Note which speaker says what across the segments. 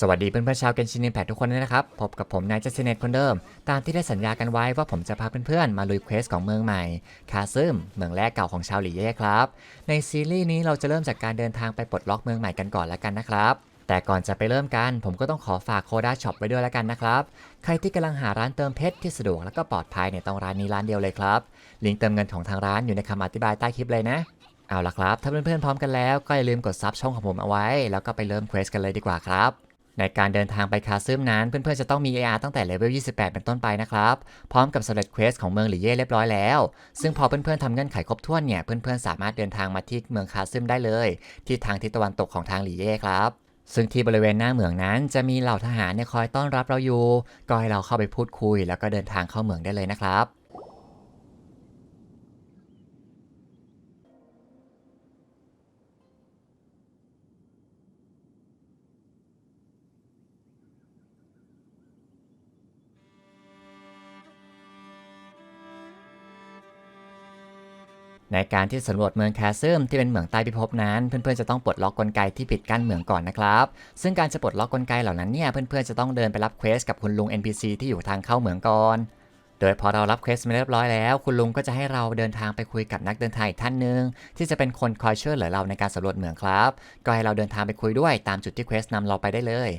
Speaker 1: สวัสดีเพื่อนๆชาวเกนชิน i นแพทุกคนด้วยนะครับ พบกับผมนายจัสเนตคนเดิม ตามที่ได้สัญญากันไว้ว่าผมจะพาเพื่อนๆ มาลุยเควสของเมืองใหม่คาซึมเมืองแรกเก่าของชาวหลี่เย่ครับ ในซีรีส์นี้เราจะเริ่มจากการเดินทางไปปลดล็อกเมืองใหม่กันก่อนแล้วกันนะครับ แต่ก่อนจะไปเริ่มกัน ผมก็ต้องขอฝากโคด้าช็อปไว้ด้วยแล้วกันนะครับ ใครที่กำลังหาร้านเติมเพชรที่สะดวกและก็ปลอดภัยเนี่ยต้องร้านนี้ร้านเดียวเลยครับลิงก์เติมเงินของทางร้านอยู่ในคำอธิบายใต้คลิปเลยนะเอาละครับ ถ้าเพื่อนๆพร้อมกันแล้วก็อย่าลืมกดซับช่องของผมเอาไว้ แล้วก็ไปเริ่มเควสกันเลยดีกว่าครับ ในการเดินทางไปคาซึมนั้น เพื่อนๆจะต้องมี AR ตั้งแต่เลเวล 28 เป็นต้นไปนะครับ พร้อมกับสำเร็จเควสของเมืองหลี่เย่เรียบร้อยแล้ว ซึ่งพอเพื่อนๆทำเงื่อนไขครบถ้วนเนี่ย เพื่อนๆสามารถเดินทางมาที่เมืองคาซึมได้เลย ที่ทางทิศตะวันตกของทางหลี่เย่ครับซึ่งที่บริเวณหน้าเมืองนั้นจะมีเหล่าทหารเนี่ยคอยต้อนรับเราอยู่ ก็ให้เราเข้าไปพูดคุย แล้วก็เดินทางเข้าเมืองได้เลยนะครับ ในการที่สำรวจเมืองแคสซึมที่เป็นเหมืองใต้พิภพนั้น เพื่อนๆจะต้องปลดล็อกกลไกที่ปิดกั้นเหมืองก่อนนะครับ ซึ่งการจะปลดล็อกกลไกเหล่านั้นเนี่ยเพื่อนๆจะต้องเดินไปรับเควสกับคุณลุง NPC ที่อยู่ทางเข้าเหมืองก่อน โดยพอเรารับเควสมาเรียบร้อยแล้ว คุณลุงก็จะให้เราเดินทางไปคุยกับนักเดินทางอีกท่านหนึ่งที่จะเป็นคนคอยช่วยเหลือเราในการสำรวจเหมืองครับ ก็ให้เราเดินทางไปคุยด้วยตามจุดที่เควสนำเราไปได้เลย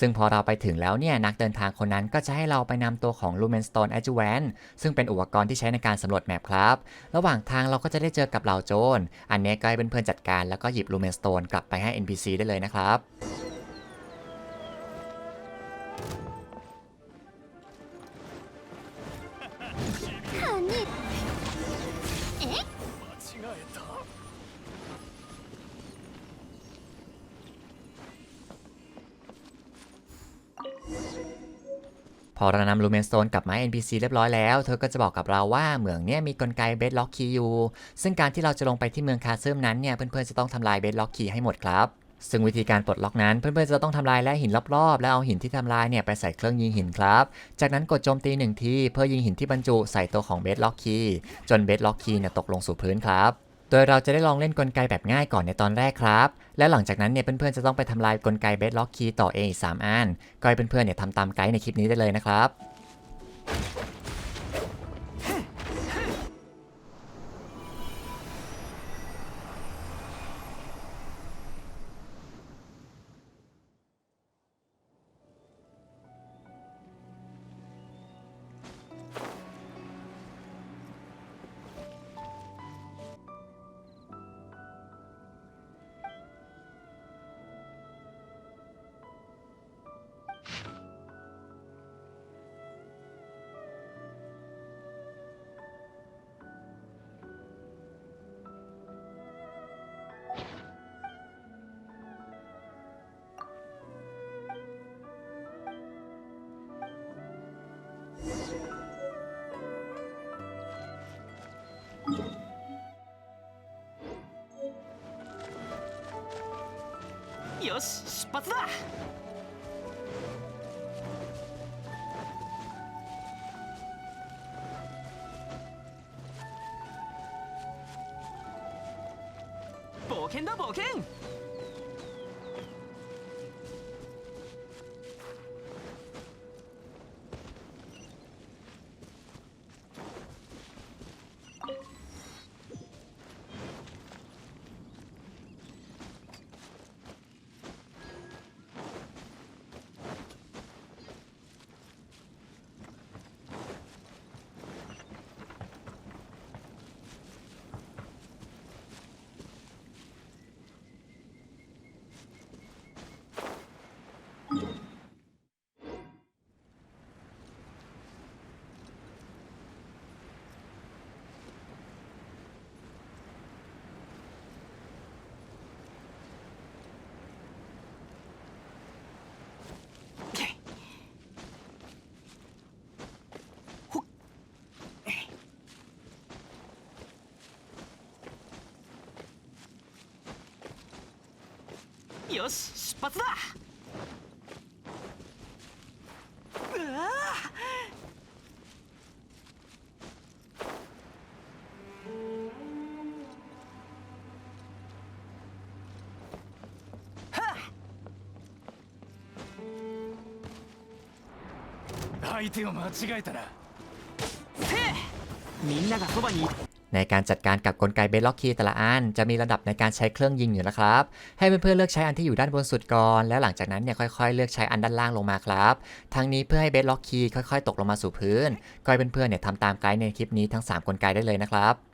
Speaker 1: ซึ่งพอเราไปถึงแล้วเนี่ยนักเดินทางคนนั้นก็จะให้เราไปนำตัวของ Lumen Stone Adjuvant ซึ่งเป็นอุปกรณ์ที่ใช้ในการสำรวจแมปครับ ระหว่างทางเราก็จะได้เจอกับเหล่าโจร อันนี้ก็ให้เพื่อนๆจัดการแล้วก็หยิบ Lumen Stone กลับไปให้ NPC ได้เลยนะครับ พอเรานำลูเมนสโตนกลับมาให้ NPC เรียบร้อยแล้ว เธอก็จะบอกกับเราว่าเหมืองเนี่ยมีกลไกเบสล็อกคีอยู่ ซึ่งการที่เราจะลงไปที่เมืองคาซึมนั้นเนี่ยเพื่อนๆจะต้องทำลายเบสล็อกคีให้หมดครับซึ่งวิธีการปลดล็อกนั้นเพื่อนๆจะต้องทำลายแร่หินรอบๆ แล้วเอาหินที่ทำลายเนี่ยไปใส่เครื่องยิงหินครับ จากนั้นกดโจมตีหนึ่งทีเพื่อยิงหินที่บรรจุใส่ตัวของเบสล็อกคีจนเบสล็อกคีเนี่ยตกลงสู่พื้นครับ โดยเราจะได้ลองเล่นกลไกแบบง่ายก่อนในตอนแรกครับ และหลังจากนั้นเนี่ยเพื่อนๆจะต้องไปทำลายกลไกเบสล็อกคีย์ต่อเองอีก3อันก็ให้เพื่อนๆเนี่ยทำตามไกด์ในคลิปนี้ได้เลยนะครับ
Speaker 2: よし出発だ。冒険だ冒険。よし出発だ。うわ相手を間違えたら。みんながそばにいて。
Speaker 1: ในการจัดการกับกลไกเบสล็อกคีย์แต่ละอัน จะมีระดับในการใช้เครื่องยิงอยู่นะครับ ให้เพื่อนๆเลือกใช้อันที่อยู่ด้านบนสุดก่อน แล้วหลังจากนั้นเนี่ยค่อยๆ เลือกใช้อันด้านล่างลงมาครับ ทั้งนี้เพื่อให้เบสล็อกคีย์ค่อยๆ ตกลงมาสู่พื้นก็ให้เพื่อนๆเนี่ยทำตามไกด์ในคลิปนี้ทั้ง 3 กลไกได้เลยนะครับ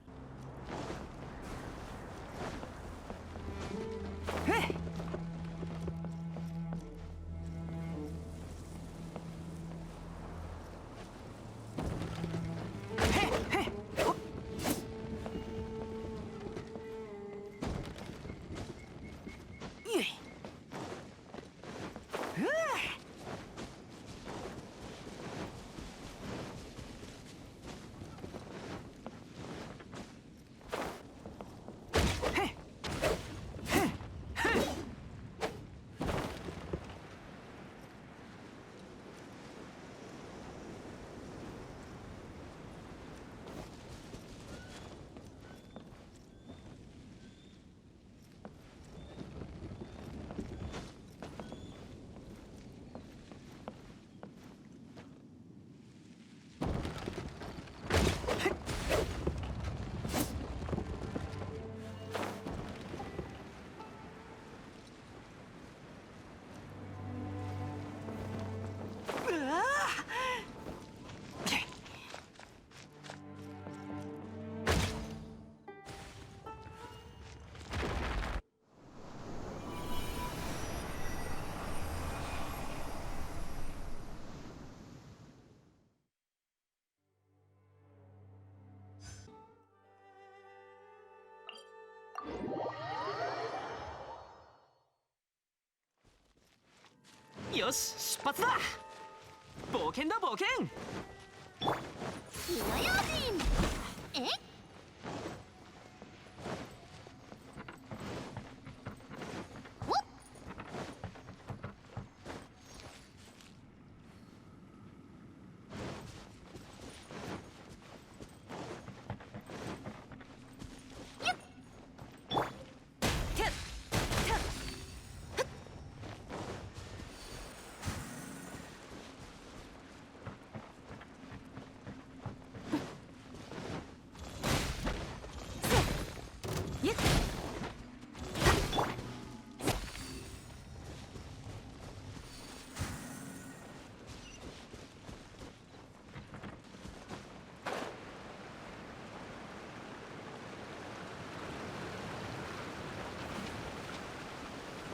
Speaker 2: よし出発だ。冒険だ冒険。
Speaker 3: 火の用心。え？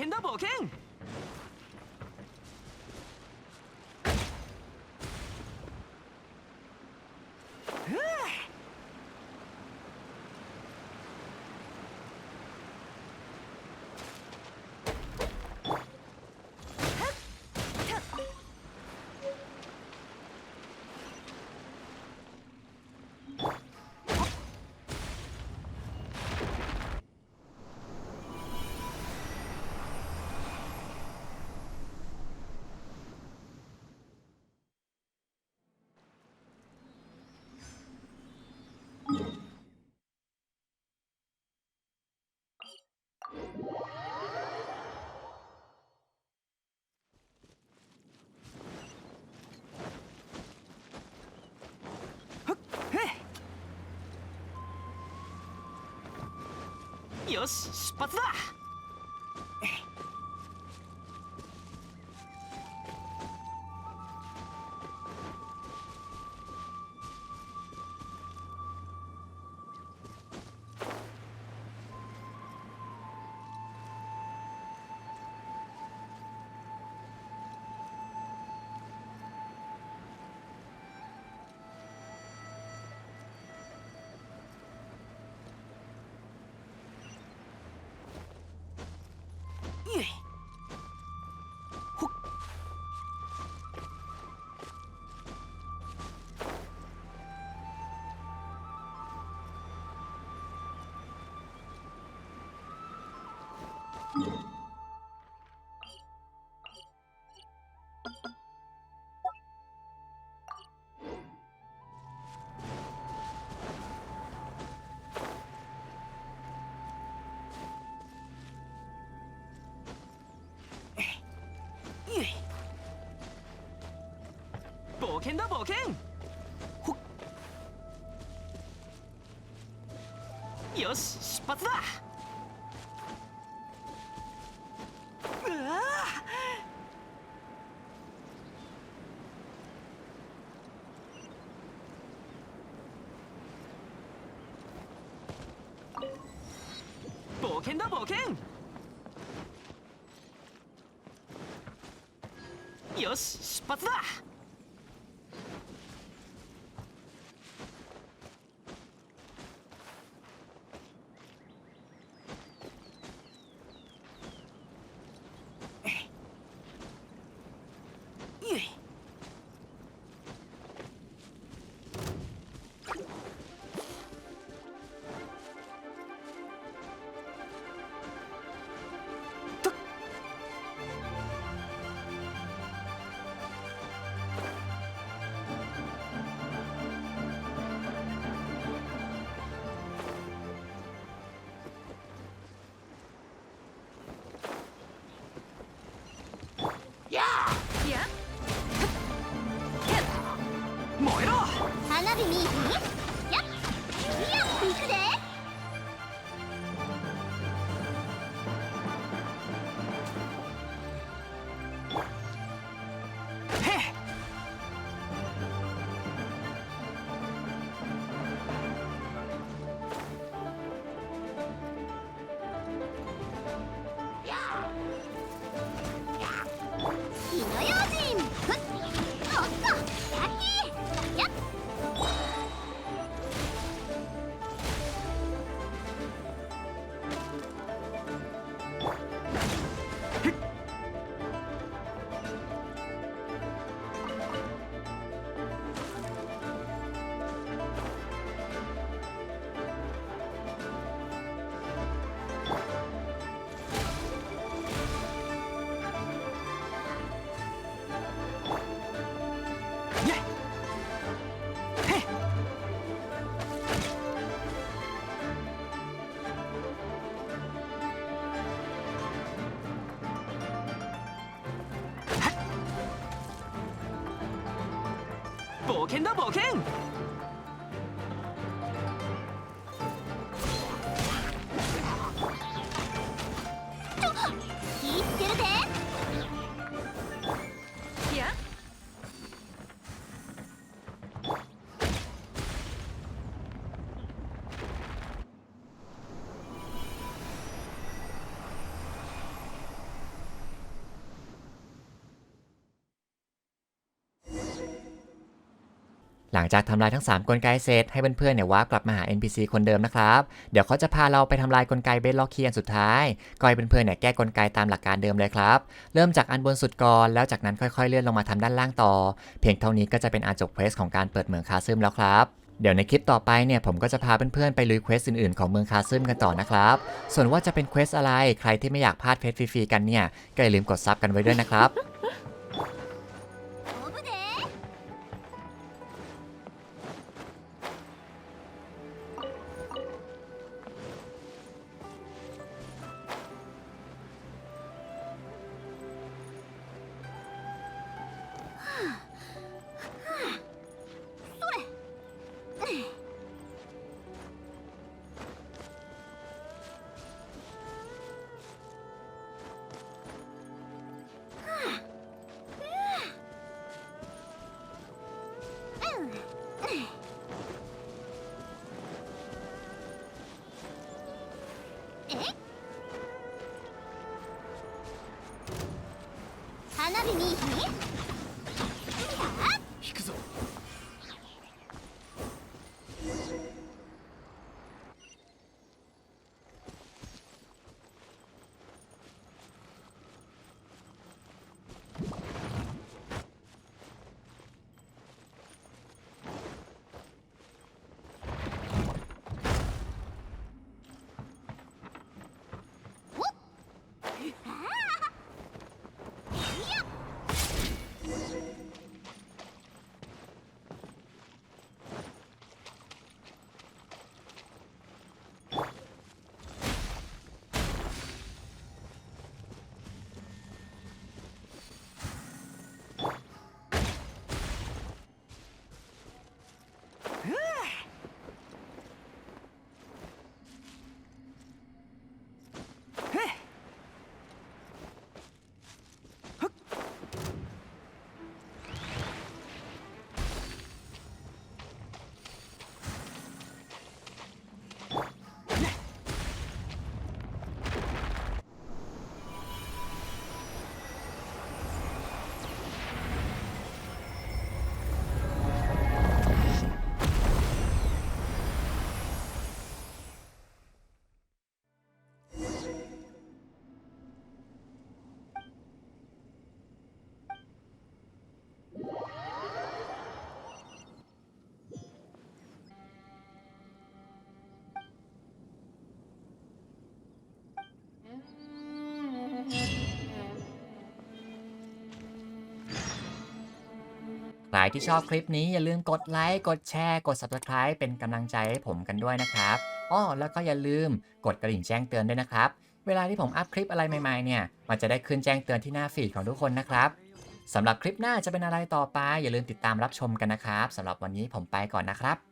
Speaker 3: เคนเดอ
Speaker 2: ร์บเค้ง よし出発だ。冒険だ冒険。ほっ。よし出発だ。うわあ冒険だ冒険。よし出発だ。険だ冒険
Speaker 1: หลังจากทำลายทั้ง 3 กลไกเสร็จให้เพื่อนๆเนี่ยวาร์ปกลับมาหา NPC คนเดิมนะครับ เดี๋ยวเขาจะพาเราไปทำลายกลไกเบสล็อกคีอันสุดท้ายก็ให้เพื่อนๆเนี่ยแก้กลไกตามหลักการเดิมเลยครับ เริ่มจากอันบนสุดก่อนแล้วจากนั้นค่อยๆเลื่อนลงมาทำด้านล่างต่อ เพียงเท่านี้ก็จะเป็นอันจบเควสของการเปิดเมืองคาซึมแล้วครับเดี๋ยวในคลิปต่อไปเนี่ยผมก็จะพาเพื่อนๆไปลุยเควสอื่นๆของเมืองคาซึมกันต่อนะครับ ส่วนว่าจะเป็นเควสอะไรใครที่ไม่อยากพลาดเควสฟรีๆกันเนี่ยก็อย่าลืมกดซับกันไว้ด้วยนะครับ ใครที่ชอบคลิปนี้อย่าลืมกดไลค์ กดแชร์ กด Subscribe เป็นกำลังใจให้ผมกันด้วยนะครับอ้อแล้วก็อย่าลืมกดกระดิ่งแจ้งเตือนด้วยนะครับ เวลาที่ผมอัพคลิปอะไรใหม่ๆเนี่ย มันจะได้ขึ้นแจ้งเตือนที่หน้าฟีดของทุกคนนะครับสำหรับคลิปหน้าจะเป็นอะไรต่อไป อย่าลืมติดตามรับชมกันนะครับสำหรับวันนี้ผมไปก่อนนะครับ